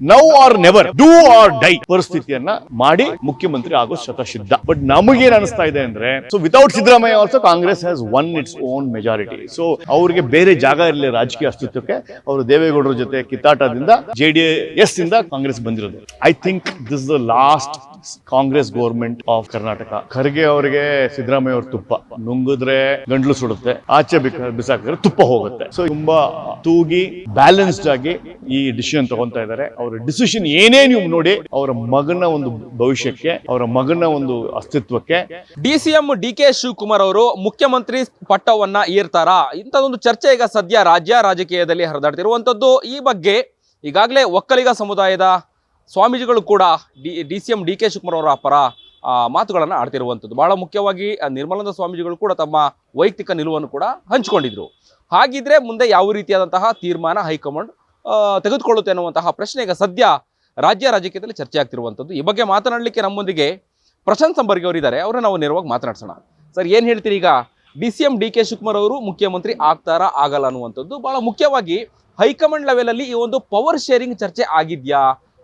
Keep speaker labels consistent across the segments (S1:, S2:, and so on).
S1: Now or never do or die ಪರಿಸ್ಥಿತಿಯನ್ನ ಮಾಡಿ ಮುಖ್ಯಮಂತ್ರಿ ಆಗೋ ಶತಸಿದ್ಧ ಬಟ್ ನಮಗೇನ್ ಅನಿಸ್ತಾ ಇದೆ ಅಂದ್ರೆ so without Siddaramaiah also Congress has won its own majority so ಅವ್ರಿಗೆ ಬೇರೆ ಜಾಗ ಇರಲಿ ರಾಜಕೀಯ ಅಸ್ತಿತ್ವಕ್ಕೆ, ಅವರು ದೇವೇಗೌಡರ ಜೊತೆ ಕಿತ್ತಾಟದಿಂದ ಜೆಡಿಎಸ್ ಇಂದ ಕಾಂಗ್ರೆಸ್ ಬಂದಿರೋದು. I think this the last Congress government of Karnataka Kharge ಅವರಿಗೆ ಸಿದ್ದರಾಮಯ್ಯ ಅವ್ರ ತುಪ್ಪ. ನುಂಗಿದ್ರೆ ಗಂಡ್ಲು ಸುಡುತ್ತೆ, ಆಚೆ ಬಿಸಾಕಿದ್ರೆ ತುಪ್ಪ ಹೋಗುತ್ತೆ. ಸೊ ತುಂಬಾ ತೂಗಿ ಬ್ಯಾಲೆನ್ಸ್ಡ್ ಆಗಿ ಈ ಡಿಸಿಷನ್ ತಗೊಂತಾ ಇದ್ದಾರೆ. ಅವರ ಡಿಸಿಷನ್ ಏನೇ ನೀವು ನೋಡಿ, ಅವರ ಮಗನ ಒಂದು ಭವಿಷ್ಯಕ್ಕೆ, ಅವರ ಮಗನ ಒಂದು ಅಸ್ತಿತ್ವಕ್ಕೆ.
S2: D C M D K Shivakumar ಅವರು ಮುಖ್ಯಮಂತ್ರಿ ಪಟ್ಟವನ್ನ ಏರ್ತಾರಾ? ಇಂಥದೊಂದು ಚರ್ಚೆ ಈಗ ಸದ್ಯ ರಾಜ್ಯ ರಾಜಕೀಯದಲ್ಲಿ ಹರಿದಾಡ್ತಿರುವಂತದ್ದು ಈ ಬಗ್ಗೆ ಈಗಾಗಲೇ ಒಕ್ಕಲಿಗ ಸಮುದಾಯದ ಸ್ವಾಮೀಜಿಗಳು ಕೂಡ D D C M D K Shivakumar ಅವರ ಪರ ಮಾತುಗಳನ್ನು ಆಡ್ತಿರುವಂಥದ್ದು. ಬಹಳ ಮುಖ್ಯವಾಗಿ ನಿರ್ಮಲಾನಂದ ಸ್ವಾಮೀಜಿಗಳು ಕೂಡ ತಮ್ಮ ವೈಯಕ್ತಿಕ ನಿಲುವನ್ನು ಕೂಡ ಹಂಚಿಕೊಂಡಿದ್ರು. ಹಾಗಿದ್ರೆ ಮುಂದೆ ಯಾವ ರೀತಿಯಾದಂತಹ ತೀರ್ಮಾನ ಹೈಕಮಾಂಡ್ ತೆಗೆದುಕೊಳ್ಳುತ್ತೆ ಅನ್ನುವಂತಹ ಪ್ರಶ್ನೆ ಈಗ ಸದ್ಯ ರಾಜ್ಯ ರಾಜಕೀಯದಲ್ಲಿ ಚರ್ಚೆ ಆಗ್ತಿರುವಂಥದ್ದು. ಈ ಬಗ್ಗೆ ಮಾತನಾಡಲಿಕ್ಕೆ ನಮ್ಮೊಂದಿಗೆ ಪ್ರಶಾಂತ್ ಸಂಬರ್ಗಿ ಅವರಿದ್ದಾರೆ. ಅವರನ್ನ ನಾವು ನೇರವಾಗಿ ಮಾತನಾಡ್ಸೋಣ. ಸರ್, ಏನು ಹೇಳ್ತೀರಿ ಈಗ? D C M, D K Shivakumar ಅವರು ಮುಖ್ಯಮಂತ್ರಿ ಆಗ್ತಾರಾ ಆಗಲ್ಲ ಅನ್ನುವಂಥದ್ದು. ಬಹಳ ಮುಖ್ಯವಾಗಿ ಹೈಕಮಾಂಡ್ ಲೆವೆಲಲ್ಲಿ ಈ ಒಂದು ಪವರ್ ಶೇರಿಂಗ್ ಚರ್ಚೆ ಆಗಿದ್ಯಾ?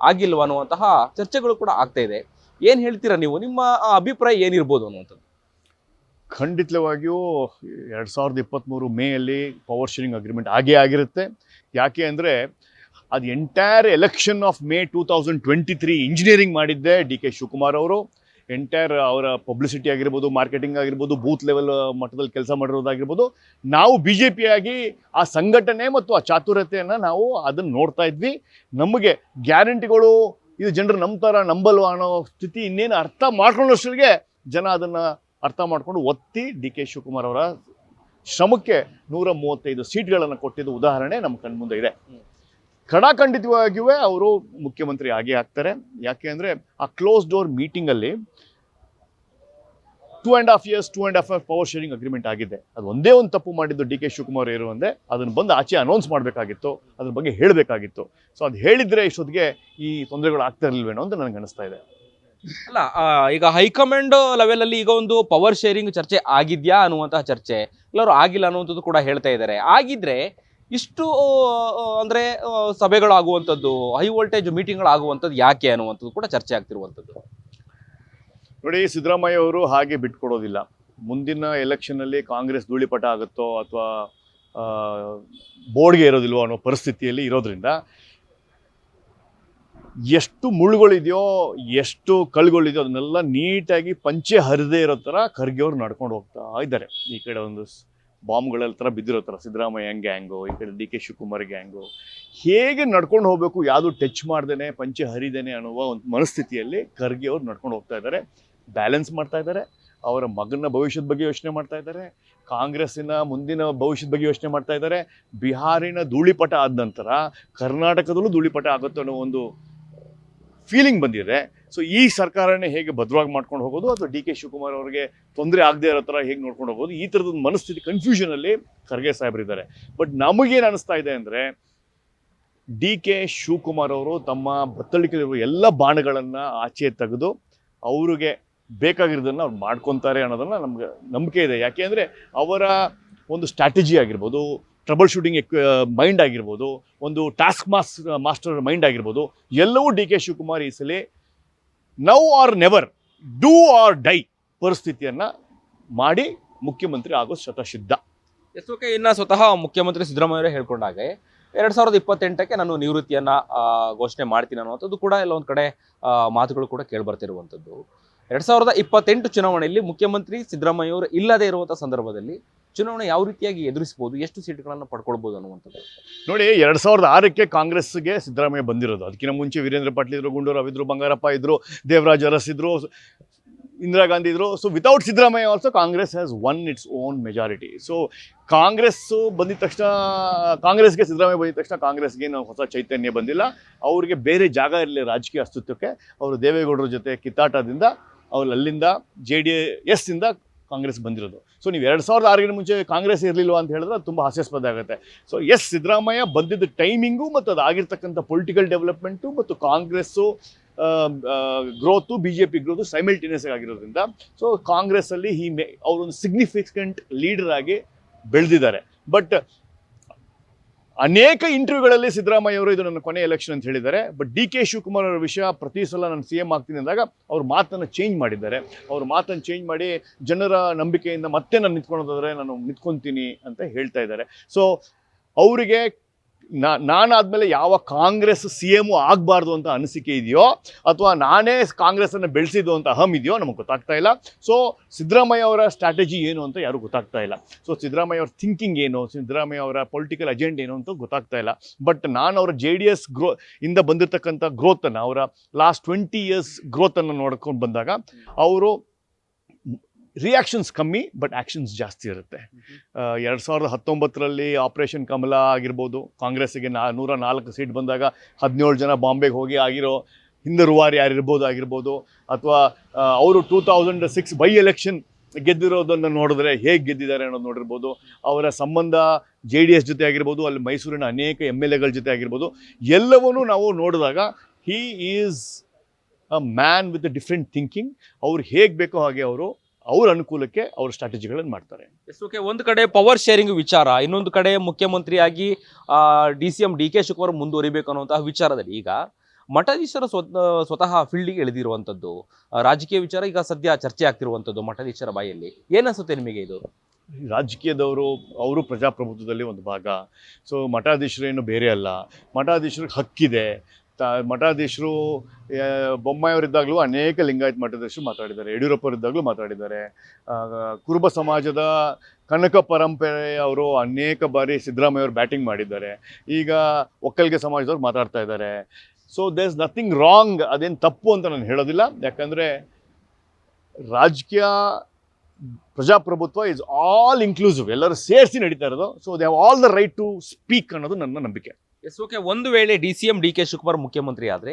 S2: ಆಗಿಲ್ವಾ ಅನ್ನುವಂತಹ ಚರ್ಚೆಗಳು ಕೂಡ ಆಗ್ತಾ ಇದೆ. ಏನು ಹೇಳ್ತೀರಾ ನೀವು? ನಿಮ್ಮ ಅಭಿಪ್ರಾಯ ಏನಿರ್ಬೋದು ಅನ್ನುವಂಥದ್ದು?
S1: ಖಂಡಿತವಾಗಿಯೂ ಎರಡು ಸಾವಿರದ ಇಪ್ಪತ್ತ್ಮೂರು ಮೇಯಲ್ಲಿ ಪವರ್ ಶೇರಿಂಗ್ ಅಗ್ರಿಮೆಂಟ್ ಆಗೇ ಆಗಿರುತ್ತೆ. ಯಾಕೆ ಅಂದರೆ ಅದು entire election of May two thousand twenty three engineering ಮಾಡಿದ್ದೆ ಡಿ ಕೆ ಶಿವಕುಮಾರ್ ಅವರು. ಎಂಟೈರ್ ಅವರ ಪಬ್ಲಿಸಿಟಿ ಆಗಿರ್ಬೋದು ಮಾರ್ಕೆಟಿಂಗ್ ಆಗಿರ್ಬೋದು ಬೂತ್ ಲೆವೆಲ್ ಮಟ್ಟದಲ್ಲಿ ಕೆಲಸ ಮಾಡಿರೋದಾಗಿರ್ಬೋದು, ನಾವು ಬಿ ಜೆ ಪಿಯಾಗಿ ಆ ಸಂಘಟನೆ ಮತ್ತು ಆ ಚಾತುರ್ಯತೆಯನ್ನು ನಾವು ಅದನ್ನು ನೋಡ್ತಾ ಇದ್ವಿ. ನಮಗೆ ಗ್ಯಾರಂಟಿಗಳು, ಇದು ಜನರು ನಂಬ್ತಾರ ನಂಬಲ್ವಾ ಅನ್ನೋ ಸ್ಥಿತಿ ಇನ್ನೇನು ಅರ್ಥ ಮಾಡ್ಕೊಳ್ಳೋಷ್ಟರಿಗೆ ಜನ ಅದನ್ನು ಅರ್ಥ ಮಾಡಿಕೊಂಡು ಒತ್ತಿ ಡಿ ಕೆ ಶಿವಕುಮಾರ್ ಅವರ ಶ್ರಮಕ್ಕೆ ನೂರ ಮೂವತ್ತೈದು ಸೀಟ್ಗಳನ್ನು ಕೊಟ್ಟಿದ್ದು ಉದಾಹರಣೆ ನಮ್ಮ ಕಣ್ಮುಂದೆ ಇದೆ. ಖಡಾಖಂಡಿತವಾಗಿಯೂ ಅವರು ಮುಖ್ಯಮಂತ್ರಿ ಆಗೇ ಆಗ್ತಾರೆ. ಯಾಕೆ ಅಂದರೆ ಆ close door ಮೀಟಿಂಗಲ್ಲಿ two and half years two and half years power sharing agreement ಆಗಿದೆ. ಅದು ಒಂದೇ ಒಂದು ತಪ್ಪು ಮಾಡಿದ್ದು ಡಿ ಕೆ ಶಿವಕುಮಾರ್ ಇರು ಒಂದೇ ಅದನ್ನು ಬಂದು ಆಚೆ ಅನೌನ್ಸ್ ಮಾಡಬೇಕಾಗಿತ್ತು, ಅದ್ರ ಬಗ್ಗೆ ಹೇಳಬೇಕಾಗಿತ್ತು. ಸೊ ಅದು ಹೇಳಿದರೆ ಇಷ್ಟೊತ್ತಿಗೆ ಈ ತೊಂದರೆಗಳು ಆಗ್ತಾ ಇರಲಿಲ್ವೇನೋ ಅಂತ ನನಗೆ ಅನಿಸ್ತಾ ಇದೆ.
S2: ಅಲ್ಲ ಈಗ ಹೈಕಮಾಂಡ್ ಲೆವೆಲಲ್ಲಿ ಈಗ ಒಂದು ಪವರ್ ಶೇರಿಂಗ್ ಚರ್ಚೆ ಆಗಿದ್ಯಾ ಅನ್ನುವಂತಹ ಚರ್ಚೆ ಎಲ್ಲರೂ ಆಗಿಲ್ಲ ಅನ್ನುವಂಥದ್ದು ಕೂಡ ಹೇಳ್ತಾ ಇದ್ದಾರೆ. ಆಗಿದ್ರೆ ಇಷ್ಟು ಅಂದ್ರೆ ಸಭೆಗಳಾಗುವಂಥದ್ದು ಹೈ ವೋಲ್ಟೇಜ್ ಮೀಟಿಂಗ್ಗಳಾಗುವಂಥದ್ದು ಯಾಕೆ ಅನ್ನುವಂಥದ್ದು ಕೂಡ ಚರ್ಚೆ ಆಗ್ತಿರುವಂಥದ್ದು.
S1: ನೋಡಿ, ಸಿದ್ದರಾಮಯ್ಯ ಅವರು ಹಾಗೆ ಬಿಟ್ಕೊಡೋದಿಲ್ಲ. ಮುಂದಿನ ಎಲೆಕ್ಷನ್ನಲ್ಲಿ ಕಾಂಗ್ರೆಸ್ ಧೂಳಿಪಟ ಆಗುತ್ತೋ ಅಥವಾ ಬೋರ್ಡ್ಗೆ ಇರೋದಿಲ್ವೋ ಅನ್ನೋ ಪರಿಸ್ಥಿತಿಯಲ್ಲಿ ಇರೋದ್ರಿಂದ, ಎಷ್ಟು ಮುಳ್ಳುಗಳಿದೆಯೋ, ಎಷ್ಟು ಕಳ್ಗಳಿದೆಯೋ ಅದನ್ನೆಲ್ಲ ನೀಟಾಗಿ ಪಂಚೆ ಹರಿದೇ ಇರೋ ಥರ ಖರ್ಗೆ ಅವ್ರು ನಡ್ಕೊಂಡು ಹೋಗ್ತಾ ಇದ್ದಾರೆ. ಈ ಕಡೆ ಒಂದು ಬಾಂಬ್ಗಳೆಲ್ಲ ಥರ ಬಿದ್ದಿರೋ ಥರ ಸಿದ್ದರಾಮಯ್ಯ ಗ್ಯಾಂಗು, ಈ ಕಡೆ ಡಿ ಕೆ ಶಿವಕುಮಾರ್ ಗ್ಯಾಂಗು, ಹೇಗೆ ನಡ್ಕೊಂಡು ಹೋಗಬೇಕು, ಯಾವುದು ಟಚ್ ಮಾಡ್ದೇನೆ, ಪಂಚೆ ಹರಿದೇನೆ ಅನ್ನುವ ಒಂದು ಮನಸ್ಥಿತಿಯಲ್ಲಿ ಖರ್ಗೆ ಅವರು ನಡ್ಕೊಂಡು ಹೋಗ್ತಾ ಇದ್ದಾರೆ. ಬ್ಯಾಲೆನ್ಸ್ ಮಾಡ್ತಾ ಇದ್ದಾರೆ. ಅವರ ಮಗನ ಭವಿಷ್ಯದ ಬಗ್ಗೆ ಯೋಚನೆ ಮಾಡ್ತಾ ಇದ್ದಾರೆ. ಕಾಂಗ್ರೆಸ್ಸಿನ ಮುಂದಿನ ಭವಿಷ್ಯದ ಬಗ್ಗೆ ಯೋಚನೆ ಮಾಡ್ತಾ ಇದ್ದಾರೆ. ಬಿಹಾರಿನ ಧೂಳಿಪಟ ಆದ ನಂತರ ಕರ್ನಾಟಕದಲ್ಲೂ ಧೂಳಿಪಟ ಆಗುತ್ತೆ ಅನ್ನೋ ಒಂದು ಫೀಲಿಂಗ್ ಬಂದಿದೆ. ಸೊ ಈ ಸರ್ಕಾರನೇ ಹೇಗೆ ಭದ್ರವಾಗಿ ಮಾಡ್ಕೊಂಡು ಹೋಗೋದು ಅಥವಾ ಡಿ ಕೆ ಶಿವಕುಮಾರ್ ಅವರಿಗೆ ತೊಂದರೆ ಆಗದೆ ಇರೋ ಥರ ಹೇಗೆ ನೋಡ್ಕೊಂಡು ಹೋಗೋದು, ಈ ಥರದ ಮನಸ್ಥಿತಿ ಕನ್ಫ್ಯೂಷನಲ್ಲಿ ಖರ್ಗೆ ಸಾಹೇಬರಿದ್ದಾರೆ ಬಟ್ ನಮಗೇನು ಅನಿಸ್ತಾ ಇದೆ ಅಂದರೆ, ಡಿ ಕೆ ಶಿವಕುಮಾರ್ ಅವರು ತಮ್ಮ ಬತ್ತಳಿಕೆಯಲ್ಲಿರುವ ಎಲ್ಲ ಬಾಣಗಳನ್ನು ಆಚೆ ತೆಗೆದು ಅವರಿಗೆ ಬೇಕಾಗಿರೋದನ್ನು ಅವ್ರು ಮಾಡ್ಕೊತಾರೆ ಅನ್ನೋದನ್ನು ನಮ್ಗೆ ನಂಬಿಕೆ ಇದೆ. ಯಾಕೆ ಅಂದರೆ ಅವರ ಒಂದು ಸ್ಟ್ರಾಟಜಿ ಆಗಿರ್ಬೋದು ಟ್ರಬಲ್ ಶೂಟಿಂಗ್ ಎಕ್ ಮೈಂಡ್ ಆಗಿರ್ಬೋದು, ಒಂದು ಟಾಸ್ಕ್ ಮಾಸ್ ಮಾಸ್ಟರ್ ಮೈಂಡ್ ಆಗಿರ್ಬೋದು, ಎಲ್ಲವೂ ಡಿ ಕೆ ಶಿವಕುಮಾರ್ ಈ ಸಲ now or never, do or die ಪರಿಸ್ಥಿತಿಯನ್ನು ಮಾಡಿ ಮುಖ್ಯಮಂತ್ರಿ ಆಗೋ ಶತಸಿದ್ಧ.
S2: ಎಸ್ ಓಕೆ, ಇನ್ನ ಸ್ವತಃ ಮುಖ್ಯಮಂತ್ರಿ ಸಿದ್ದರಾಮಯ್ಯ ಹೇಳ್ಕೊಂಡಾಗೆ ಎರಡು ಸಾವಿರದ ಇಪ್ಪತ್ತೆಂಟಕ್ಕೆ ನಾನು ನಿವೃತ್ತಿಯನ್ನ ಘೋಷಣೆ ಮಾಡ್ತೀನಿ ಅನ್ನುವಂಥದ್ದು ಕೂಡ ಎಲ್ಲ ಒಂದು ಕಡೆ ಮಾತುಗಳು ಕೂಡ ಕೇಳ್ಬರ್ತಿರುವಂಥದ್ದು. ಎರಡ್ ಸಾವಿರದ ಇಪ್ಪತ್ತೆಂಟು ಚುನಾವಣೆಯಲ್ಲಿ ಮುಖ್ಯಮಂತ್ರಿ ಸಿದ್ದರಾಮಯ್ಯ ಅವರು ಇಲ್ಲದೆ ಇರುವಂತಹ ಸಂದರ್ಭದಲ್ಲಿ ಚುನಾವಣೆ ಯಾವ ರೀತಿಯಾಗಿ ಎದುರಿಸಬಹುದು, ಎಷ್ಟು ಸೀಟ್ಗಳನ್ನು ಪಡ್ಕೊಳ್ಬಹುದು ಅನ್ನುವಂಥದ್ದು.
S1: ನೋಡಿ, ಎರಡ್ ಸಾವಿರದ ಆರಕ್ಕೆ ಕಾಂಗ್ರೆಸ್ಗೆ ಸಿದ್ದರಾಮಯ್ಯ ಬಂದಿರೋದು. ಅದಕ್ಕಿಂತ ಮುಂಚೆ ವೀರೇಂದ್ರ ಪಾಟೀಲ್ ಇದ್ರು, ಗುಂಡೂರಾವ್ ಅವಿದ್ರು ಬಂಗಾರಪ್ಪ ಇದ್ರು, ದೇವರಾಜ್ ಅರಸ್ ಇದ್ರು, ಇಂದಿರಾ ಗಾಂಧಿ ಇದ್ರು. So without Siddaramaiah also Congress has won its own majority so Congress ಬಂದಿದ ತಕ್ಷಣ, ಕಾಂಗ್ರೆಸ್ಗೆ ಸಿದ್ದರಾಮಯ್ಯ ಬಂದಿದ ತಕ್ಷಣ ಕಾಂಗ್ರೆಸ್ಗೆ ಏನು ಹೊಸ ಚೈತನ್ಯ ಬಂದಿಲ್ಲ. ಅವರಿಗೆ ಬೇರೆ ಜಾಗ ಇರಲಿ, ರಾಜಕೀಯ ಅಸ್ತಿತ್ವಕ್ಕೆ. ಅವರು ದೇವೇಗೌಡರ ಜೊತೆ ಕಿತ್ತಾಟದಿಂದ ಅವ್ರು ಅಲ್ಲಿಂದ ಜೆ ಡಿ ಎಸ್ ಇಂದ ಕಾಂಗ್ರೆಸ್ ಬಂದಿರೋದು. ಸೊ ನೀವು ಎರಡು ಸಾವಿರದ ಆರಗಿನ ಮುಂಚೆ ಕಾಂಗ್ರೆಸ್ ಇರಲಿಲ್ವಾ ಅಂತ ಹೇಳಿದ್ರೆ ತುಂಬ ಹಾಸ್ಯಾಸ್ಪದ ಆಗುತ್ತೆ. ಸೊ ಎಸ್ ಸಿದ್ದರಾಮಯ್ಯ ಬಂದಿದ್ದ ಟೈಮಿಂಗು ಮತ್ತು ಅದು ಆಗಿರ್ತಕ್ಕಂಥ ಪೊಲಿಟಿಕಲ್ ಡೆವಲಪ್ಮೆಂಟು ಮತ್ತು Congress growth B J P growth simultaneous ಆಗಿರೋದ್ರಿಂದ ಸೊ ಕಾಂಗ್ರೆಸ್ಸಲ್ಲಿ ಈ ಮೇ ಅವರೊಂದು ಸಿಗ್ನಿಫಿಕೆಂಟ್ ಲೀಡರ್ ಆಗಿ ಬೆಳೆದಿದ್ದಾರೆ. ಬಟ್ ಅನೇಕ ಇಂಟರ್ವ್ಯೂಗಳಲ್ಲಿ ಸಿದ್ದರಾಮಯ್ಯ ಅವರು ಇದು ನನ್ನ ಕೊನೆ ಎಲೆಕ್ಷನ್ ಅಂತ ಹೇಳಿದ್ದಾರೆ. ಬಟ್ ಡಿ ಕೆ ಶಿವಕುಮಾರ್ ಅವರ ವಿಷಯ ಪ್ರತಿ ಸಲ ನಾನು ಸಿ ಎಂ ಆಗ್ತೀನಿ ಅಂದಾಗ ಅವ್ರ ಮಾತನ್ನು ಚೇಂಜ್ ಮಾಡಿದ್ದಾರೆ. ಅವ್ರ ಮಾತನ್ನು ಚೇಂಜ್ ಮಾಡಿ ಜನರ ನಂಬಿಕೆಯಿಂದ ಮತ್ತೆ ನಾನು ನಿಂತ್ಕೊಳ್ಳೋದಾದರೆ ನಾನು ನಿಂತ್ಕೊತೀನಿ ಅಂತ ಹೇಳ್ತಾ ಇದ್ದಾರೆ. ಸೊ ಅವರಿಗೆ ನಾ ಆದಮೇಲೆ ಯಾವ ಕಾಂಗ್ರೆಸ್ ಸಿ ಎಂ ಆಗಬಾರ್ದು ಅಂತ ಅನಿಸಿಕೆ ಇದೆಯೋ ಅಥವಾ ನಾನೇ ಕಾಂಗ್ರೆಸ್ಸನ್ನು ಬೆಳೆಸಿದ್ದು ಅಂತ ಅಹಂ ಇದೆಯೋ ನಮಗೆ ಗೊತ್ತಾಗ್ತಾ ಇಲ್ಲ. ಸೊ ಸಿದ್ದರಾಮಯ್ಯ ಅವರ ಸ್ಟ್ರಾಟಜಿ ಏನು ಅಂತ ಯಾರು ಗೊತ್ತಾಗ್ತಾ ಇಲ್ಲ. ಸೊ ಸಿದ್ದರಾಮಯ್ಯ ಅವ್ರ ಥಿಂಕಿಂಗ್ ಏನು, ಸಿದ್ದರಾಮಯ್ಯ ಅವರ ಪೊಲಿಟಿಕಲ್ ಅಜೆಂಡ್ ಏನು ಅಂತ ಗೊತ್ತಾಗ್ತಾ ಇಲ್ಲ. ಬಟ್ ನಾನು ಅವರ ಜೆ ಡಿ ಎಸ್ ಗ್ರೋ ಇಂದ ಬಂದಿರತಕ್ಕಂಥ ಗ್ರೋತನ್ನು ಅವರ ಲಾಸ್ಟ್ ಟ್ವೆಂಟಿ ಇಯರ್ಸ್ ಗ್ರೋತನ್ನು ನೋಡ್ಕೊಂಡು ಬಂದಾಗ, ಅವರು ರಿಯಾಕ್ಷನ್ಸ್ ಕಮ್ಮಿ ಬಟ್ ಆ್ಯಕ್ಷನ್ಸ್ ಜಾಸ್ತಿ ಇರುತ್ತೆ. ಎರಡು ಸಾವಿರದ ಹತ್ತೊಂಬತ್ತರಲ್ಲಿ ಆಪರೇಷನ್ ಕಮಲ ಆಗಿರ್ಬೋದು ಕಾಂಗ್ರೆಸ್ಸಿಗೆ ನಾ ನೂರ ನಾಲ್ಕು ಸೀಟ್ ಬಂದಾಗ ಹದಿನೇಳು ಜನ ಬಾಂಬೆಗೆ ಹೋಗಿ ಆಗಿರೋ ಹಿಂದರುವಾರಿ ಯಾರಿರ್ಬೋದು ಆಗಿರ್ಬೋದು ಅಥವಾ ಅವರು two thousand six by election ಗೆದ್ದಿರೋದನ್ನು ನೋಡಿದ್ರೆ ಹೇಗೆ ಗೆದ್ದಿದ್ದಾರೆ ಅನ್ನೋದು ನೋಡಿರ್ಬೋದು. ಅವರ ಸಂಬಂಧ ಜೆ ಡಿ ಎಸ್ ಜೊತೆ ಆಗಿರ್ಬೋದು ಅಲ್ಲಿ ಮೈಸೂರಿನ ಅನೇಕ ಎಂ ಎಲ್ ಎಗಳ ಜೊತೆ ಆಗಿರ್ಬೋದು ಎಲ್ಲವನ್ನೂ ನಾವು ನೋಡಿದಾಗ he is a man with different thinking ಅವ್ರು ಹೇಗೆ ಬೇಕೋ ಹಾಗೆ ಅವರು ಅವ್ರ ಅನುಕೂಲಕ್ಕೆ ಅವ್ರ ಸ್ಟ್ರಾಟಜಿಗಳನ್ನು ಮಾಡ್ತಾರೆ.
S2: ಎಸ್ ಓಕೆ ಒಂದು ಕಡೆ ಪವರ್ ಶೇರಿಂಗ್ ವಿಚಾರ ಇನ್ನೊಂದು ಕಡೆ ಮುಖ್ಯಮಂತ್ರಿಯಾಗಿ D C M D K Shivakumar ಮುಂದುವರಿಬೇಕು ಅನ್ನುವಂತಹ ವಿಚಾರದಲ್ಲಿ ಈಗ ಮಠಾಧೀಶರ ಸ್ವ ಸ್ವತಃ ಫೀಲ್ಡಿಗೆ ಇಳಿದಿರುವಂಥದ್ದು ಆ, ರಾಜಕೀಯ ವಿಚಾರ ಈಗ ಸದ್ಯ ಚರ್ಚೆ ಆಗ್ತಿರುವಂಥದ್ದು ಮಠಾಧೀಶರ ಬಾಯಲ್ಲಿ. ಏನನ್ಸುತ್ತೆ ನಿಮಗೆ ಇದು?
S1: ರಾಜಕೀಯದವರು ಅವರು ಪ್ರಜಾಪ್ರಭುತ್ವದಲ್ಲಿ ಒಂದು ಭಾಗ. ಸೊ ಮಠಾಧೀಶರೇನು ಬೇರೆ ಅಲ್ಲ. ಮಠಾಧೀಶರಿಗೆ ಹಕ್ಕಿದೆ. ತ ಮಠಾಧೀಶರು ಬೊಮ್ಮಾಯವರಿದ್ದಾಗಲೂ ಅನೇಕ ಲಿಂಗಾಯತ್ ಮಠಾಧೀಶರು ಮಾತಾಡಿದ್ದಾರೆ. ಯಡಿಯೂರಪ್ಪರಿದ್ದಾಗಲೂ ಮಾತಾಡಿದ್ದಾರೆ. ಕುರುಬ ಸಮಾಜದ ಕನಕ ಪರಂಪರೆಯವರು ಅನೇಕ ಬಾರಿ ಸಿದ್ದರಾಮಯ್ಯವರು ಬ್ಯಾಟಿಂಗ್ ಮಾಡಿದ್ದಾರೆ. ಈಗ ಒಕ್ಕಲಿಗೆ ಸಮಾಜದವ್ರು ಮಾತಾಡ್ತಾ ಇದ್ದಾರೆ. So there is nothing wrong ಅದೇನು ತಪ್ಪು ಅಂತ ನಾನು ಹೇಳೋದಿಲ್ಲ. ಯಾಕಂದರೆ ರಾಜಕೀಯ ಪ್ರಜಾಪ್ರಭುತ್ವ ಇಸ್ ಆಲ್ ಇನ್ಕ್ಲೂಸಿವ್ ಎಲ್ಲರೂ ಸೇರಿಸಿ ನಡೀತಾ ಇರೋದು. So they have all the right to speak ಅನ್ನೋದು ನನ್ನ ನಂಬಿಕೆ.
S2: ಎಸ್ ಓಕೆ ಒಂದು ವೇಳೆ D C M D K Shivakumar ಮುಖ್ಯಮಂತ್ರಿ ಆದರೆ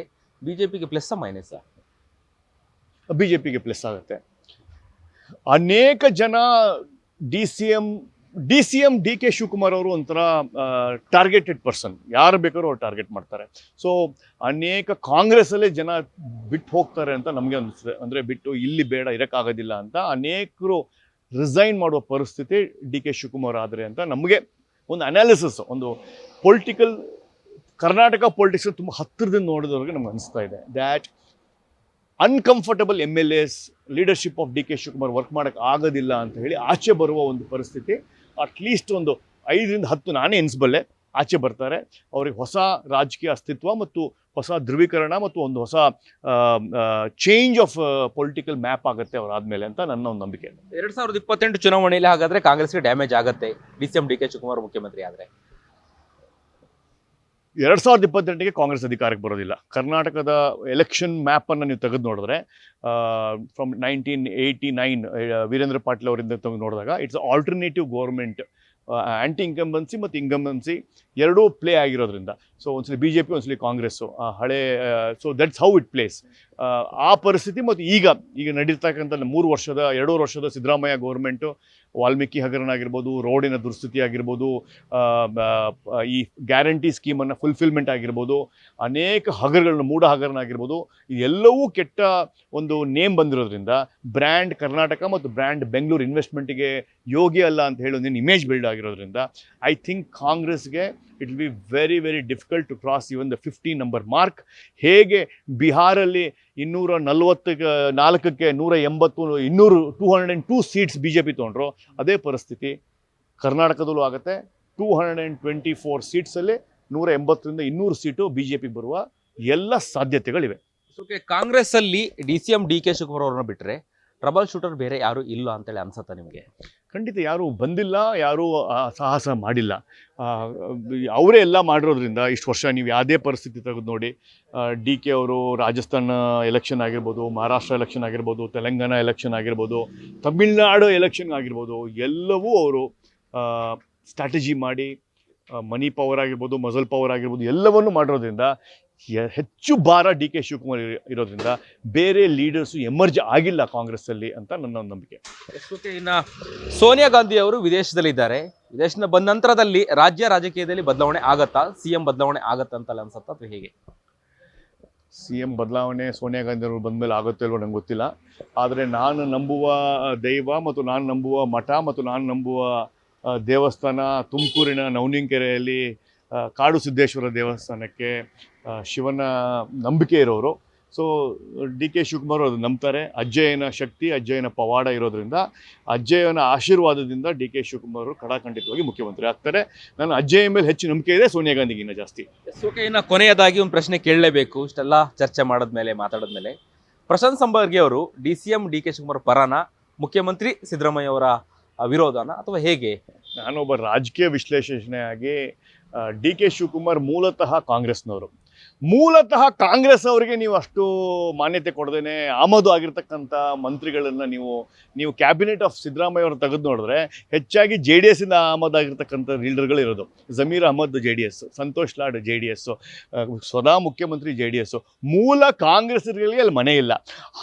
S2: ಪಿಗೆ ಪ್ಲಸ್ ಮೈನಸ್
S1: ಬಿ ಜೆ ಪಿಗೆ ಪ್ಲಸ್ ಆಗುತ್ತೆ. ಅನೇಕ ಜನ D C M, D C M D K Shivakumar ಅವರು ಒಂಥರ ಟಾರ್ಗೆಟೆಡ್ ಪರ್ಸನ್ ಯಾರು ಬೇಕಾದ್ರೂ ಅವ್ರು ಟಾರ್ಗೆಟ್ ಮಾಡ್ತಾರೆ. ಸೊ ಅನೇಕ ಕಾಂಗ್ರೆಸ್ಸಲ್ಲೇ ಜನ ಬಿಟ್ಟು ಹೋಗ್ತಾರೆ ಅಂತ ನಮಗೆ ಅನಿಸ್ತದೆ ಅಂದರೆ ಬಿಟ್ಟು ಇಲ್ಲಿ ಬೇಡ, ಇರೋಕ್ಕಾಗೋದಿಲ್ಲ ಅಂತ ಅನೇಕರು ರಿಸೈನ್ ಮಾಡುವ ಪರಿಸ್ಥಿತಿ ಡಿ ಕೆ ಶಿವಕುಮಾರ್ ಆದರೆ ಅಂತ ನಮಗೆ ಒಂದು ಅನಾಲಿಸಿಸ್ ಒಂದು ಪೊಲಿಟಿಕಲ್ ಕರ್ನಾಟಕ ಪೊಲಿಟಿಕ್ಸ್ ತುಂಬ ಹತ್ತಿರದಿಂದ ನೋಡಿದವ್ರಿಗೆ ನಮ್ಗೆ ಅನಿಸ್ತಾ ಇದೆ. That uncomfortable M L S leadership of D K Shivakumar work ಮಾಡೋಕ್ಕೆ ಆಗೋದಿಲ್ಲ ಅಂತ ಹೇಳಿ ಆಚೆ ಬರುವ ಒಂದು ಪರಿಸ್ಥಿತಿ ಅಟ್ಲೀಸ್ಟ್ ಒಂದು ಐದರಿಂದ ಹತ್ತು ನಾನೇ ಎನಿಸ್ಬಲ್ಲೆ, ಆಚೆ ಬರ್ತಾರೆ. ಅವ್ರಿಗೆ ಹೊಸ ರಾಜಕೀಯ ಅಸ್ತಿತ್ವ ಮತ್ತು ಹೊಸ ಧ್ರುವೀಕರಣ ಮತ್ತು ಒಂದು ಹೊಸ ಚೇಂಜ್ ಆಫ್ ಪೊಲಿಟಿಕಲ್ ಮ್ಯಾಪ್ ಆಗುತ್ತೆ ಅವರಾದ್ಮೇಲೆ ಅಂತ ನನ್ನ ಒಂದು ನಂಬಿಕೆ.
S2: ಎರಡ್ ಸಾವಿರದ ಇಪ್ಪತ್ತೆಂಟು ಚುನಾವಣೆಯಲ್ಲಿ ಹಾಗಾದ್ರೆ ಕಾಂಗ್ರೆಸ್ಗೆ ಡ್ಯಾಮೇಜ್ ಆಗುತ್ತೆ D C M D K Shivakumar ಮುಖ್ಯಮಂತ್ರಿ ಆದರೆ.
S1: ಎರಡು ಸಾವಿರದ ಇಪ್ಪತ್ತೆಂಟಿಗೆ ಕಾಂಗ್ರೆಸ್ ಅಧಿಕಾರಕ್ಕೆ ಬರೋದಿಲ್ಲ. ಕರ್ನಾಟಕದ ಎಲೆಕ್ಷನ್ ಮ್ಯಾಪನ್ನು ನೀವು ತೆಗೆದು ನೋಡಿದ್ರೆ from nineteen eighty nine Veerendra Patil ಅವರಿಂದ ತೆಗೆದು ನೋಡಿದಾಗ it's alternative government anti incumbency ಮತ್ತು ಇಂಕಂಬನ್ಸಿ ಎರಡೂ ಪ್ಲೇ ಆಗಿರೋದ್ರಿಂದ. ಸೊ ಒಂದ್ಸಲಿ ಬಿ ಜೆ ಪಿ ಒಂದ್ಸಲಿ ಕಾಂಗ್ರೆಸ್ಸು ಹಳೆ so that's how it place ಆ ಪರಿಸ್ಥಿತಿ ಮತ್ತು ಈಗ ಈಗ ನಡೀತಕ್ಕಂಥ ಮೂರು ವರ್ಷದ, ಎರಡೂವರೆ ವರ್ಷದ ಸಿದ್ದರಾಮಯ್ಯ ಗೌರ್ಮೆಂಟು ವಾಲ್ಮೀಕಿ ಹಗರಣ ಆಗಿರ್ಬೋದು ರೋಡಿನ ದುರ್ಸ್ಥಿತಿ ಆಗಿರ್ಬೋದು ಈ ಗ್ಯಾರಂಟಿ ಸ್ಕೀಮನ್ನು ಫುಲ್ಫಿಲ್ಮೆಂಟ್ ಆಗಿರ್ಬೋದು, ಅನೇಕ ಹಗರಗಳನ್ನು ಮೂಢ ಹಗರಣ ಆಗಿರ್ಬೋದು, ಇದೆಲ್ಲವೂ ಕೆಟ್ಟ ಒಂದು ನೇಮ್ ಬಂದಿರೋದ್ರಿಂದ ಬ್ರ್ಯಾಂಡ್ ಕರ್ನಾಟಕ ಮತ್ತು ಬ್ರ್ಯಾಂಡ್ ಬೆಂಗಳೂರು ಇನ್ವೆಸ್ಟ್ಮೆಂಟಿಗೆ ಯೋಗ್ಯ ಅಲ್ಲ ಅಂತ ಹೇಳಿ ಒಂದು ಇಮೇಜ್ ಬಿಲ್ಡ್ ಆಗಿರೋದ್ರಿಂದ ಐ ಥಿಂಕ್ ಕಾಂಗ್ರೆಸ್ಗೆ it will be very very difficult to cross even the fifty number mark ಹೇಗೆ ಬಿಹಾರಲ್ಲಿ ಇನ್ನೂರ ನಲವತ್ತಕ್ಕೆ, ನಾಲ್ಕಕ್ಕೆ ನೂರ ಎಂಬತ್ತು, ಇನ್ನೂರು two hundred and two seats B J P ತೊಗೊಂಡ್ರು, ಅದೇ ಪರಿಸ್ಥಿತಿ. ಕರ್ನಾಟಕದಲ್ಲೂ ಆಗುತ್ತೆ. Two hundred and twenty four ಸೀಟ್ಸಲ್ಲಿ ನೂರ ಎಂಬತ್ತರಿಂದ ಇನ್ನೂರು ಸೀಟು ಬಿ ಜೆ ಪಿ ಬರುವ ಎಲ್ಲ ಸಾಧ್ಯತೆಗಳಿವೆ.
S2: ಕಾಂಗ್ರೆಸ್ ಅಲ್ಲಿ D C M D K Shivakumar ಅವ್ರನ್ನ ಬಿಟ್ರೆ ಟ್ರಬಲ್ ಶೂಟರ್ ಬೇರೆ ಯಾರು ಇಲ್ಲ ಅಂತೇಳಿ ಅನ್ಸುತ್ತೆ ನಿಮಗೆ?
S1: ಖಂಡಿತ ಯಾರೂ ಬಂದಿಲ್ಲ, ಯಾರೂ ಸಾಹಸ ಮಾಡಿಲ್ಲ. ಅವರೇ ಎಲ್ಲ ಮಾಡಿರೋದ್ರಿಂದ ಇಷ್ಟು ವರ್ಷ ನೀವು ಯಾವುದೇ ಪರಿಸ್ಥಿತಿ ತೆಗೆದು ನೋಡಿ ಡಿ ಕೆ ಅವರು ರಾಜಸ್ಥಾನ ಎಲೆಕ್ಷನ್ ಆಗಿರ್ಬೋದು, ಮಹಾರಾಷ್ಟ್ರ ಎಲೆಕ್ಷನ್ ಆಗಿರ್ಬೋದು, ತೆಲಂಗಾಣ ಎಲೆಕ್ಷನ್ ಆಗಿರ್ಬೋದು, ತಮಿಳ್ನಾಡು ಎಲೆಕ್ಷನ್ ಆಗಿರ್ಬೋದು, ಎಲ್ಲವೂ ಅವರು ಸ್ಟ್ರಾಟಜಿ ಮಾಡಿ ಮನಿ ಪವರ್ ಆಗಿರ್ಬೋದು ಮಜಲ್ ಪವರ್ ಆಗಿರ್ಬೋದು, ಎಲ್ಲವನ್ನು ಮಾಡಿರೋದ್ರಿಂದ ಹೆಚ್ಚು ಭಾರ ಡಿ ಕೆ ಶಿವಕುಮಾರ್ ಇರೋದ್ರಿಂದ ಬೇರೆ ಲೀಡರ್ಸು ಎಮರ್ಜ್ ಆಗಿಲ್ಲ ಕಾಂಗ್ರೆಸ್ಸಲ್ಲಿ ಅಂತ ನನ್ನ ಒಂದು ನಂಬಿಕೆ.
S2: ಇನ್ನು ಸೋನಿಯಾ ಗಾಂಧಿ ಅವರು ವಿದೇಶದಲ್ಲಿದ್ದಾರೆ. ವಿದೇಶದಿಂದ ಬಂದ ನಂತರದಲ್ಲಿ ರಾಜ್ಯ ರಾಜಕೀಯದಲ್ಲಿ ಬದಲಾವಣೆ ಆಗತ್ತಾ? ಸಿ ಎಂ ಬದಲಾವಣೆ ಆಗತ್ತಾ ಅಂತ ಅನ್ಸತ್ತಾ ಅಥವಾ ಹೇಗೆ?
S1: ಸಿ ಎಂ ಬದಲಾವಣೆ ಸೋನಿಯಾ ಗಾಂಧಿ ಅವರು ಬಂದಮೇಲೆ ಆಗುತ್ತೆ ಅಲ್ವೋ ನಂಗೆ ಗೊತ್ತಿಲ್ಲ. ಆದರೆ ನಾನು ನಂಬುವ ದೈವ ಮತ್ತು ನಾನು ನಂಬುವ ಮಠ ಮತ್ತು ನಾನು ನಂಬುವ ದೇವಸ್ಥಾನ ತುಮಕೂರಿನ ನವನಿಂಕೆರೆಯಲ್ಲಿ ಕಾಡು ಸಿದ್ದೇಶ್ವರ ದೇವಸ್ಥಾನಕ್ಕೆ ಶಿವನ ನಂಬಿಕೆ ಇರೋರು. ಸೊ ಡಿ ಕೆ ಶಿವಕುಮಾರ್ ಅದು ನಂಬ್ತಾರೆ. ಅಜ್ಜಯ್ಯನ ಶಕ್ತಿ ಅಜ್ಜಯ್ಯನ ಪವಾಡ ಇರೋದ್ರಿಂದ ಅಜ್ಜಯ್ಯನ ಆಶೀರ್ವಾದದಿಂದ ಡಿ ಕೆ ಶಿವಕುಮಾರ್ ಅವರು ಕಡಾಖಂಡಿತವಾಗಿ ಮುಖ್ಯಮಂತ್ರಿ ಆಗ್ತಾರೆ. ನಾನು ಅಜ್ಜಯ್ಯ ಮೇಲೆ ಹೆಚ್ಚು ನಂಬಿಕೆ ಇದೆ ಸೋನಿಯಾ ಗಾಂಧಿಗಿನ್ನ ಜಾಸ್ತಿ.
S2: ಓಕೆ ಇನ್ನು ಕೊನೆಯದಾಗಿ ಒಂದು ಪ್ರಶ್ನೆ ಕೇಳಲೇಬೇಕು. ಇಷ್ಟೆಲ್ಲ ಚರ್ಚೆ ಮಾಡಿದ್ಮೇಲೆ ಮಾತಾಡಿದ್ಮೇಲೆ. ಪ್ರಶಾಂತ್ ಸಂಬರ್ಗಿ ಅವರು D C M D K Shivakumar ಪರಾನ ಮುಖ್ಯಮಂತ್ರಿ ಸಿದ್ದರಾಮಯ್ಯ ಅವರ ವಿರೋಧನ ಅಥವಾ ಹೇಗೆ?
S1: ನಾನೊಬ್ಬ ರಾಜಕೀಯ ವಿಶ್ಲೇಷಣೆಯಾಗಿ ಡಿ ಕೆ ಶಿವಕುಮಾರ್ ಮೂಲತಃ ಕಾಂಗ್ರೆಸ್ನವರು. ಮೂಲತಃ ಕಾಂಗ್ರೆಸ್ ಅವರಿಗೆ ನೀವು ಅಷ್ಟು ಮಾನ್ಯತೆ ಕೊಡದೇನೆ ಆಮದು ಆಗಿರ್ತಕ್ಕಂಥ ಮಂತ್ರಿಗಳನ್ನ ನೀವು ನೀವು ಕ್ಯಾಬಿನೆಟ್ ಆಫ್ ಸಿದ್ದರಾಮಯ್ಯ ಅವರು ತೆಗೆದು ನೋಡಿದ್ರೆ ಹೆಚ್ಚಾಗಿ ಜೆ ಡಿ ಎಸ್ಸಿಂದ ಆಮದಾಗಿರ್ತಕ್ಕಂಥ ಲೀಡರ್ಗಳು ಇರೋದು. Zameer Ahmed J D S Santosh Lad J D S ಸ್ವದಾ ಮುಖ್ಯಮಂತ್ರಿ ಜೆ ಡಿ ಎಸ್ಸು ಮೂಲ ಕಾಂಗ್ರೆಸ್ಗಳಿಗೆ ಅಲ್ಲಿ ಮನೆ ಇಲ್ಲ.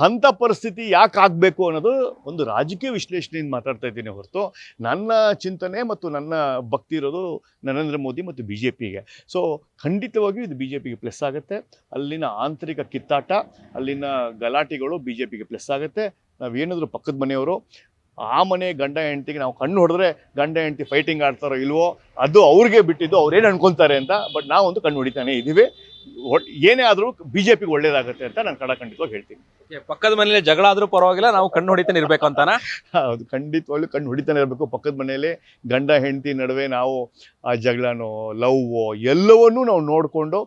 S1: ಅಂಥ ಪರಿಸ್ಥಿತಿ ಯಾಕೆ ಆಗಬೇಕು ಅನ್ನೋದು ಒಂದು ರಾಜಕೀಯ ವಿಶ್ಲೇಷಣೆಯಿಂದ ಮಾತಾಡ್ತಾ ಇದ್ದೀನಿ ಹೊರತು ನನ್ನ ಚಿಂತನೆ ಮತ್ತು ನನ್ನ ಭಕ್ತಿ ಇರೋದು ನರೇಂದ್ರ ಮೋದಿ ಮತ್ತು ಬಿ ಜೆ ಪಿಗೆ ಸೊ ಖಂಡಿತವಾಗಿಯೂ ಇದು ಬಿ ಜೆ ಪಿಗೆ ಪ್ಲಸ್ ಆಗುತ್ತೆ. ಅಲ್ಲಿನ ಆಂತರಿಕ ಕಿತ್ತಾಟ ಅಲ್ಲಿನ ಗಲಾಟೆಗಳು ಬಿ ಜೆ ಪಿಗೆ ಪ್ಲಸ್ ಆಗುತ್ತೆ ನಾವೇನಾದರೂ ಪಕ್ಕದ ಮನೆಯವರು ಆ ಮನೆ ಗಂಡ ಹೆಂಡತಿಗೆ ನಾವು ಕಣ್ಣು ಹೊಡೆದ್ರೆ ಗಂಡ ಹೆಂಡತಿ ಫೈಟಿಂಗ್ ಆಡ್ತಾರೋ ಇಲ್ವೋ ಅದು ಅವ್ರಿಗೆ ಬಿಟ್ಟಿದ್ದು ಅವ್ರೇನು ಅನ್ಕೊಂತಾರೆ ಅಂತ ಬಟ್ ನಾವೊಂದು ಕಣ್ಣು ಹೊಡಿತಾನೆ ಇದೀವಿ. ಏನೇ ಆದರೂ ಬಿ ಜೆ ಪಿಗೆ ಒಳ್ಳೇದಾಗುತ್ತೆ ಅಂತ ನಾನು ಕಡಖಂಡಿತವಾಗಿ ಹೇಳ್ತೀನಿ.
S2: ಪಕ್ಕದ ಮನೆಯಲ್ಲಿ ಜಗಳ ಆದ್ರೂ ಪರವಾಗಿಲ್ಲ ನಾವು ಕಣ್ಣು ಹೊಡಿತಾನೆ ಇರಬೇಕು ಅಂತಾನ?
S1: ಹೌದು ಖಂಡಿತವಾಗ್ಲೂ ಕಣ್ಣು ಹೊಡಿತಾನೆ ಇರಬೇಕು. ಪಕ್ಕದ ಮನೆಯಲ್ಲಿ ಗಂಡ ಹೆಂಡತಿ ನಡುವೆ ನಾವು ಆ ಜಗಳನೋ ಲವ್ವೋ ಎಲ್ಲವನ್ನೂ ನಾವು ನೋಡಿಕೊಂಡು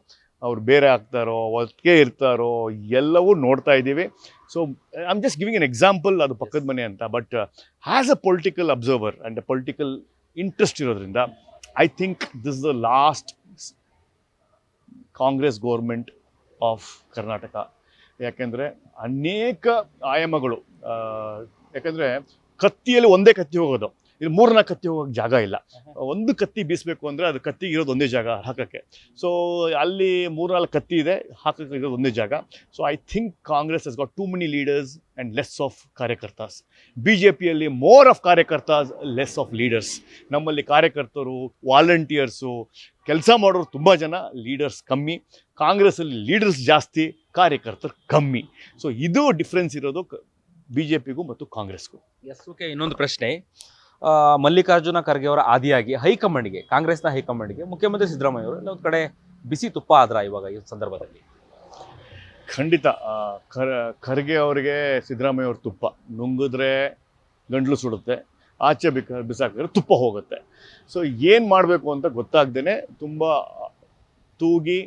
S1: ಅವ್ರು ಬೇರೆ ಆಗ್ತಾರೋ ಒಟ್ಟಿಗೆ ಇರ್ತಾರೋ ಎಲ್ಲವೂ ನೋಡ್ತಾ ಇದ್ದೀವಿ. So I am just giving an example ಅದು ಪಕ್ಕದ ಮನೆ ಅಂತ. But as a political observer and a political interest ಇರೋದ್ರಿಂದ I think this the last Congress government of Karnataka ಯಾಕೆಂದರೆ ಅನೇಕ ಆಯಾಮಗಳು ಯಾಕೆಂದರೆ ಯಾಕಂದರೆ ಕತ್ತಿಯಲ್ಲಿ ಒಂದೇ ಕತ್ತಿ ಹೋಗೋದು. ಇಲ್ಲಿ ಮೂರ್ನಾಲ್ಕು ಕತ್ತಿ ಹೋಗೋಕ್ಕೆ ಜಾಗ ಇಲ್ಲ. ಒಂದು ಕತ್ತಿ ಬೀಸಬೇಕು ಅಂದರೆ ಅದು ಕತ್ತಿಗೆ ಇರೋದು ಒಂದೇ ಜಾಗ ಹಾಕೋಕ್ಕೆ. ಸೊ ಅಲ್ಲಿ ಮೂರ್ನಾಲ್ಕು ಕತ್ತಿ ಇದೆ ಹಾಕೋಕ್ಕೆ ಇರೋದು ಒಂದೇ ಜಾಗ. So I think Congress has got too many leaders and less of ಕಾರ್ಯಕರ್ತಾಸ್. B J ಪಿಯಲ್ಲಿ ಮೋರ್ ಆಫ್ ಕಾರ್ಯಕರ್ತಾಸ್ ಲೆಸ್ ಆಫ್ ಲೀಡರ್ಸ್ ನಮ್ಮಲ್ಲಿ ಕಾರ್ಯಕರ್ತರು ವಾಲಂಟಿಯರ್ಸು ಕೆಲಸ ಮಾಡೋರು ತುಂಬ ಜನ ಲೀಡರ್ಸ್ ಕಮ್ಮಿ. ಕಾಂಗ್ರೆಸ್ಸಲ್ಲಿ ಲೀಡರ್ಸ್ ಜಾಸ್ತಿ ಕಾರ್ಯಕರ್ತರು ಕಮ್ಮಿ. ಸೊ ಇದು ಡಿಫ್ರೆನ್ಸ್ ಇರೋದು ಬಿ ಜೆ ಪಿಗೂ ಮತ್ತು ಕಾಂಗ್ರೆಸ್ಗೂ
S2: ಎಸ್ ಓಕೆ ಇನ್ನೊಂದು ಪ್ರಶ್ನೆ. ಮಲ್ಲಿಕಾರ್ಜುನ ಖರ್ಗೆ ಅವರ ಆದಿಯಾಗಿ ಹೈಕಮಾಂಡ್ಗೆ, ಕಾಂಗ್ರೆಸ್ನ ಹೈಕಮಾಂಡ್ಗೆ ಮುಖ್ಯಮಂತ್ರಿ ಸಿದ್ದರಾಮಯ್ಯ ಅವರು ಒಂದು ಕಡೆ ಬಿಸಿ ತುಪ್ಪ ಆದ್ರ ಇವಾಗ ಈ ಸಂದರ್ಭದಲ್ಲಿ.
S1: ಖಂಡಿತ ಖರ್, ಖರ್ಗೆ ಅವರಿಗೆ ಸಿದ್ದರಾಮಯ್ಯ ಅವ್ರ ತುಪ್ಪ. ನುಂಗಿದ್ರೆ ಗಂಟ್ಲು ಸುಡುತ್ತೆ, ಆಚೆ ಬಿಕ, ಬಿಸಾಕಿದ್ರೆ ತುಪ್ಪ ಹೋಗುತ್ತೆ. ಸೊ ಏನು ಮಾಡಬೇಕು ಅಂತ ಗೊತ್ತಾಗ್ದೇ ತುಂಬ ತೂಗಿ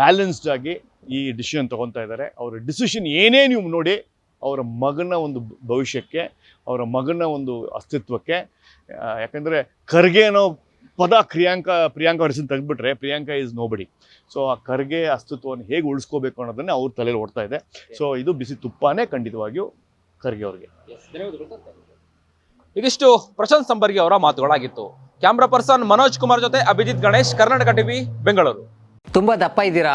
S1: ಬ್ಯಾಲೆನ್ಸ್ಡ್ ಆಗಿ ಈ ಡಿಸಿಷನ್ ತೊಗೊತಾ ಇದ್ದಾರೆ. ಅವರ ಡಿಸಿಷನ್ ಏನೇ ನೀವು ನೋಡಿ ಅವರ ಮಗನ ಒಂದು ಭವಿಷ್ಯಕ್ಕೆ ಅವರ ಮಗನ ಒಂದು ಅಸ್ತಿತ್ವಕ್ಕೆ ಯಾಕಂದರೆ ಖರ್ಗೆ ಅನ್ನೋ ಪದ ಪ್ರಿಯಾಂಕಾ ಪ್ರಿಯಾಂಕಾ ಹರಿಸಿನ ಹೆಸರು ತೆಗೆದ್ಬಿಟ್ರೆ ಪ್ರಿಯಾಂಕಾ ಇಸ್ ನೋಬಡಿ ಸೊ ಆ ಖರ್ಗೆ ಅಸ್ತಿತ್ವವನ್ನು ಹೇಗೆ ಉಳಿಸ್ಕೋಬೇಕು ಅನ್ನೋದನ್ನೇ ಅವ್ರ ತಲೆಯಲ್ಲಿ ಓಡ್ತಾ ಇದೆ. ಸೊ ಇದು ಬಿಸಿ ತುಪ್ಪನೇ ಖಂಡಿತವಾಗಿಯೂ ಖರ್ಗೆ ಅವ್ರಿಗೆ.
S2: ಇದಿಷ್ಟು ಪ್ರಶಾಂತ್ ಸಂಬರ್ಗಿ ಅವರ ಮಾತುಗಳಾಗಿತ್ತು. ಕ್ಯಾಮ್ರಾ ಪರ್ಸನ್ ಮನೋಜ್ ಕುಮಾರ್ ಜೊತೆ ಅಭಿಜಿತ್ ಗಣೇಶ್ ಕರ್ನಾಟಕ ಟಿವಿ ಬೆಂಗಳೂರು.
S3: ತುಂಬಾ ದಪ್ಪ ಇದ್ದೀರಾ?